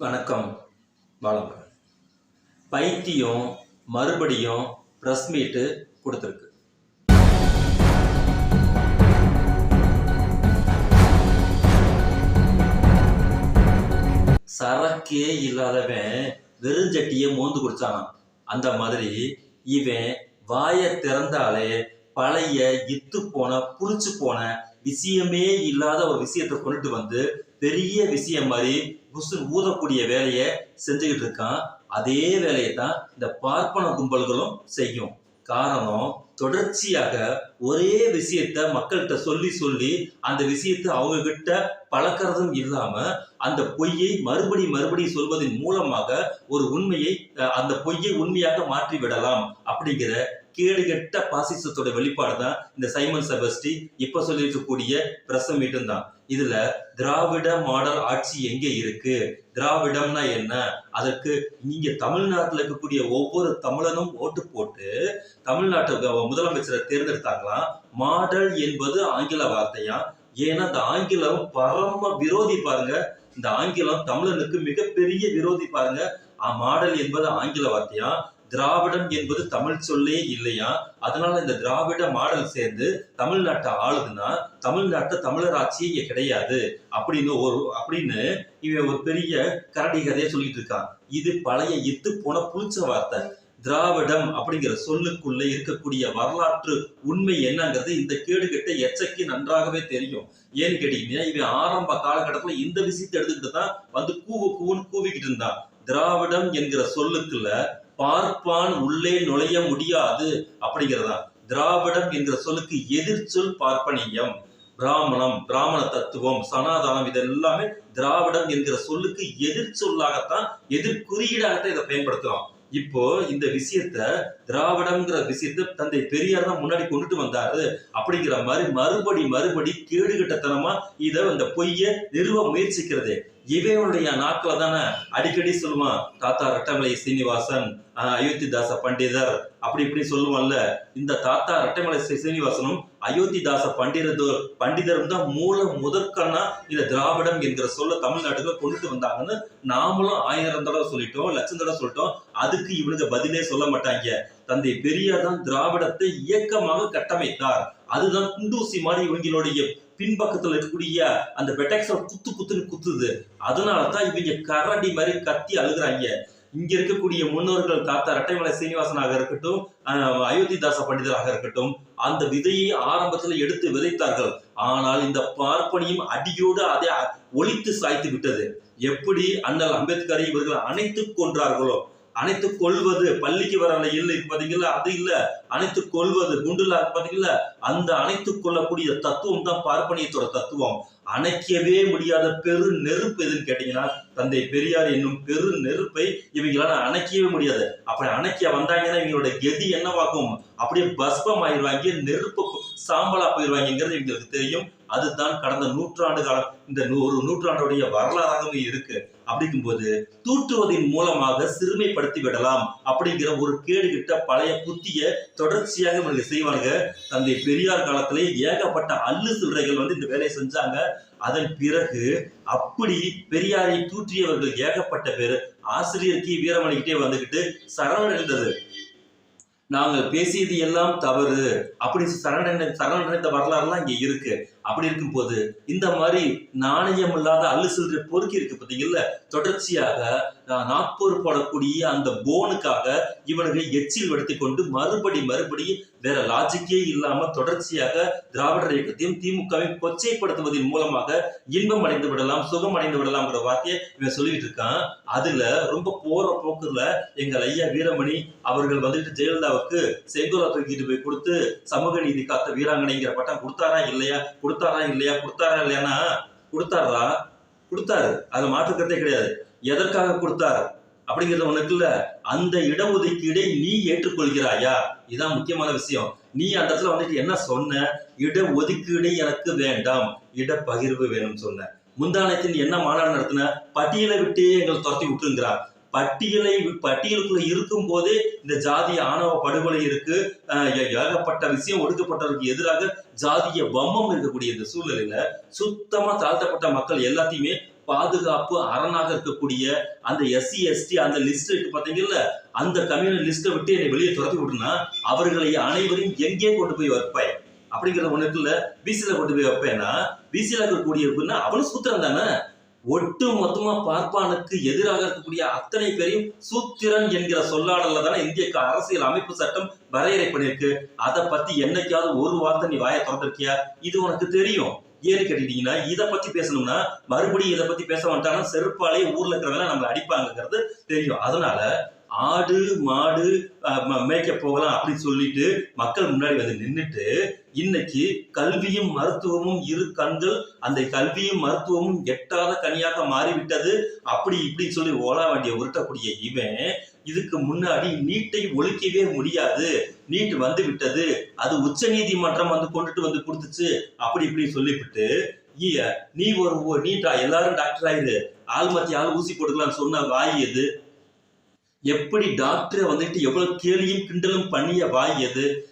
வணக்கம் பாலமுருகன் பைத்தியம் மறுபடியும் ப்ரெஸ் மீட்டு கொடுத்துருக்கு. சரக்கே இல்லாதவன் வெறுஞ்சட்டியை மோந்து குடிச்சான் அந்த மாதிரி இவன் வாயை திறந்தாலே பழைய இத்து போன புளிச்சு போன விஷயமே இல்லாத ஒரு விஷயத்தை கொண்டுட்டு வந்து பெரிய விஷயம் மாதிரி புசு ஊதக்கூடிய வேலையை செஞ்சுக்கிட்டு இருக்கான். அதே வேலையை தான் இந்த பார்ப்பன கும்பல்களும் செய்யும். காரணம் தொடர்ச்சியாக ஒரே விஷயத்த மக்கள்கிட்ட சொல்லி சொல்லி அந்த விஷயத்தை அவங்க கிட்ட பழக்கிறதும் இல்லாம அந்த பொய்யை மறுபடி மறுபடி சொல்வதன் மூலமாக ஒரு உண்மையை அந்த பொய்யை உண்மையாக மாற்றி விடலாம் அப்படிங்கிற கேடுகெட்ட பாசிசத்தோட வெளிப்பாடு தான் இந்த சைமன் செபஸ்டி இப்ப சொல்லியிருக்கக்கூடிய இருக்கக்கூடிய மீட்டும் தான் இதுல திராவிட மாடல் ஆட்சி எங்க இருக்கு? திராவிடம்னா என்ன? அதற்கு நீங்க தமிழ்நாட்டில் இருக்கக்கூடிய ஒவ்வொரு தமிழனும் ஓட்டு போட்டு தமிழ்நாட்டு முதலமைச்சரை தேர்ந்தெடுத்தாங்களாம். மாடல் என்பது ஆங்கில வார்த்தையா? ஏன்னா இந்த ஆங்கிலம் பரம விரோதி பாருங்க. இந்த ஆங்கிலம் தமிழனுக்கு மிகப்பெரிய விரோதி பாருங்க. மாடல் என்பது ஆங்கில வார்த்தையா? திராவிடம் என்பது தமிழ் சொல்லே இல்லையா? அதனால இந்த திராவிட மாடல் சேர்ந்து தமிழ்நாட்டை ஆளுதுன்னா தமிழ்நாட்டை தமிழர் ஆட்சி இங்க கிடையாது. அப்படின்னு ஒரு அப்படின்னு இவன் ஒரு பெரிய கரடி கதையை சொல்லிட்டு இருக்கான். இது பழைய இத்து போன புளிச்ச வார்த்தை. திராவிடம் அப்படிங்கிற சொல்லுக்குள்ள இருக்கக்கூடிய வரலாற்று உண்மை என்னங்கிறது இந்த கேடுகெட்ட எச்சக்கு நன்றாகவே தெரியும். ஏன்னு கேட்டீங்கன்னா இவன் ஆரம்ப காலகட்டத்துல இந்த விஷயத்தை எடுத்துக்கிட்டு தான் வந்து கூவு கூவுன்னு கூவிக்கிட்டு இருந்தான். திராவிடம் என்கிற சொல்லுக்குள்ள பார்ப்பான் உள்ளே நுழைய முடியாது அப்படிங்கிறதா? திராவிடம் என்ற சொல்லுக்கு எதிர்ச்சொல் பார்ப்பனியம். பிராமணம் பிராமண தத்துவம் சனாதனம் இது எல்லாமே திராவிடம் என்கிற சொல்லுக்கு எதிர்ச்சொல்லாகத்தான் எதிர்குறியீடாகத்தான் இதை பயன்படுத்துறோம். இப்போ இந்த விஷயத்த திராவிடம்ங்கிற விஷயத்த தந்தை பெரியார் தான் முன்னாடி கொண்டுட்டு வந்தாரு. அப்படிங்கிற மாதிரி மறுபடி மறுபடி கேடுகட்டத்தனமா இதை அந்த பொய்ய நிறுவ முயற்சிக்கிறது. இவையுடைய நாக்கில் தானே அடிக்கடி சொல்லுவான் தாத்தா ரெட்டமலை சீனிவாசன் அயோத்திதாச பண்டிதர் அப்படி இப்படி சொல்லுவான்ல இந்த தாத்தா ரெட்டமலை சீனிவாசனும் அயோத்திதாச பண்டிதர் பண்டிதரும் தான் மூல முதற்கண்ணா இந்த திராவிடம் என்கிற சொல்ல தமிழ்நாட்டுக்கு கொண்டுட்டு வந்தாங்கன்னு நாமளும் ஆயிரம் தடவை சொல்லிட்டோம் லட்சம் தடவை சொல்லிட்டோம். அதுக்கு இவனுக்கு பதிலே சொல்ல மாட்டாங்க. தந்தை பெரியார் தான் திராவிடத்தை இயக்கமாக கட்டமைத்தார். அதுதான் குண்டூசி மாதிரி இவங்களுடைய பின்பக்கத்துல இருக்கக்கூடிய அந்த பெட்டக்ஸ குத்து குத்துன்னு குத்துது. அதனாலதான் இவங்க கரடி மாதிரி கத்தி அழுகுறாங்க. இங்க இருக்கக்கூடிய முன்னோர்கள் தாத்தா ரெட்டைமலை சீனிவாசனாக இருக்கட்டும் ஆஹ், அயோத்திதாச பண்டிதராக இருக்கட்டும் அந்த விதையை ஆரம்பத்துல எடுத்து விதைத்தார்கள். ஆனால் இந்த பார்ப்பனியும் அடியோடு அதை ஒழித்து சாய்த்து விட்டது. எப்படி அண்ணல் அம்பேத்கரை இவர்கள் அணைத்து கொன்றார்களோ அனைத்து கொள்வது. பள்ளிக்கு வரல இல்லை பாத்தீங்களா? அது இல்ல. அணைத்து கொள்வது குண்டுலா பாத்தீங்களா? அந்த அனைத்து கொள்ளக்கூடிய தத்துவம் தான் பார்ப்பனியத்தோட தத்துவம். அணைக்கவே முடியாத பெரு நெருப்பு எதுன்னு கேட்டீங்கன்னா தந்தை பெரியார் என்னும் பெரு நெருப்பை இவங்களால அணைக்கவே முடியாது. அப்படி அணைக்க வந்தாங்கன்னா இவங்களோட கெதி என்னவாகும்? அப்படியே பஸ்பம் ஆயிடுவாங்க நெருப்பு சாம்பலா போயிடுவாங்கிறது இவங்களுக்கு தெரியும். அதுதான் கடந்த நூற்றாண்டு காலம். இந்த நூ- ஒரு நூற்றாண்டுடைய வரலாறாகவும் இருக்கு. அப்படிங்கும்போது தூற்றுவதன் மூலமாக சிறுமைப்படுத்தி விடலாம் அப்படிங்கிற ஒரு கேடுகிட்ட பழைய புத்திய தொடர்ச்சியாக இவங்க செய்வாங்க தந்தை பெரியார் காலத்திலே ஏகப்பட்ட அல்லு சில்லறைகள் வந்து இந்த வேலையை செஞ்சாங்க. அதன் பிறகு அப்படி பெரியாரை தூற்றியவர்கள் ஏகப்பட்ட பேர். ஆசிரியர் கி. வீரமணிக்கிட்டே வந்துகிட்டு சரணடைந்தது நாங்கள் பேசியது எல்லாம் தவறு. அப்படி சரணடை சரணடைந்த வரலாறுலாம் இங்க இருக்கு. அப்படி இருக்கும்போது இந்த மாதிரி நாணயம் இல்லாத அல்லுசல்ற பொறுக்கி இருக்கு பார்த்தீங்கல்ல தொடர்ச்சியாக அஹ், நாக்பூர் போடக்கூடிய அந்த போனுக்காக இவனுக்கு எச்சில் வெடுத்தி கொண்டு மறுபடி மறுபடி வேற லாஜிக்கே இல்லாம தொடர்ச்சியாக திராவிடர் இயக்கத்தையும் திமுகவையும் கொச்சைப்படுத்துவதன் மூலமாக இன்பம் அடைந்து விடலாம் சுகம் அடைந்து விடலாம்ங்கிற வார்த்தையை இவன் சொல்லிட்டு இருக்கான். அதுல ரொம்ப போற போக்குல எங்கள் ஐயா வீரமணி அவர்கள் வந்துட்டு ஜெயலலிதாவுக்கு செங்கோலா தூக்கிட்டு போய் கொடுத்து சமூக நீதி காத்த வீராங்கனைங்கிற பட்டம் கொடுத்தாரா இல்லையா? கொடுத்தாரா இல்லையா? கொடுத்தாரா இல்லையானா கொடுத்தாரா? கொடுத்தாரு. அது மாற்றுக்கிறதே கிடையாது. எதற்காக கொடுத்தார்? அப்படிங்கிறது உனக்கு இல்ல. அந்த இடஒதுக்கீடை நீ ஏற்றுக்கொள்கிறாயா? இதான் முக்கியமான விஷயம். நீ அந்த இடத்துல வந்துட்டு என்ன சொன்ன? இட ஒதுக்கீடு எனக்கு வேண்டாம். இட பகிர்வு வேணும்னு சொன்ன. முந்தானத்தின் என்ன மாநாடு நடத்தின? பட்டியலை விட்டே எங்களை துரத்தி விட்டுருங்கிறான் பட்டியலை பட்டியலுக்குள்ள இருக்கும் போதே இந்த ஜாதிய ஆணவ படுகொலை இருக்கு. ஏகப்பட்ட விஷயம் ஒடுக்கப்பட்டவருக்கு எதிராக ஜாதிய வம்மம் இருக்கக்கூடிய இந்த சூழ்நிலையில சுத்தமா தாழ்த்தப்பட்ட மக்கள் எல்லாத்தையுமே பாதுகாப்பு அரணாக இருக்கக்கூடிய அந்த எஸ்சி எஸ்டி அந்த லிஸ்ட் இருக்கு பாத்தீங்கல்ல? அந்த கம்யூனல் லிஸ்ட்டை விட்டு என்னை வெளியே துரத்தி விட்டுனா அவர்களை அனைவரையும் எங்கே கொண்டு போய் வைப்பேன்? அப்படிங்கிற ஒண்ணு இருக்குல்ல பிசில கொண்டு போய் வைப்பேன்னா பிசில இருக்கக்கூடிய அவனும் சூத்திரம் தானே ஒட்டு மொத்தமா பார்ப்பானுக்கு எதிராக இருக்கக்கூடிய அத்தனை பேரையும் சூத்திரன் என்கிற சொல்லாடல தானே இந்திய க- அரசியல் அமைப்பு சட்டம் வரையறை பண்ணிருக்கு அதை பத்தி என்னைக்காவது ஒரு வார்த்தை நீ வாயை திறந்திருக்கியா? இது உனக்கு தெரியும். ஏன்னு கேட்டுக்கிட்டீங்கன்னா இதை பத்தி பேசணும்னா மறுபடியும் இதை பத்தி பேச வந்துட்டாங்கன்னா செருப்பாலே ஊர்ல இருக்கிறவங்க நம்மளை அடிப்பாங்கிறது தெரியும். அதனால ஆடு மாடு மேய்க்க போகலாம் அப்படின்னு சொல்லிட்டு மக்கள் முன்னாடி வந்து நின்றுட்டு இன்னைக்கு கல்வியும் மருத்துவமும் இரு கண்கள் அந்த கல்வியும் மருத்துவமும் எட்டாத கனியாக மாறிவிட்டது. அப்படி இப்படி சொல்லி ஓலா வண்டியை உருட்டக்கூடிய இவன் இதுக்கு முன்னாடி நீட்டை ஒழிக்கவே முடியாது. நீட் வந்து விட்டது. அது உச்ச நீதிமன்றம் வந்து கொண்டுட்டு வந்து கொடுத்துச்சு. அப்படி இப்படி சொல்லிவிட்டு ஈய, நீ ஒரு நீட்டா எல்லாரும் டாக்டர் ஆயிரு. ஆள் மத்திய ஆள் ஊசி போட்டுக்கலாம்னு சொன்ன வாய் எது? எப்படி டாக்டரை வந்துட்டு எவ்வளவு கேலியும் கிண்டலும் பண்ணிய வாய் எது?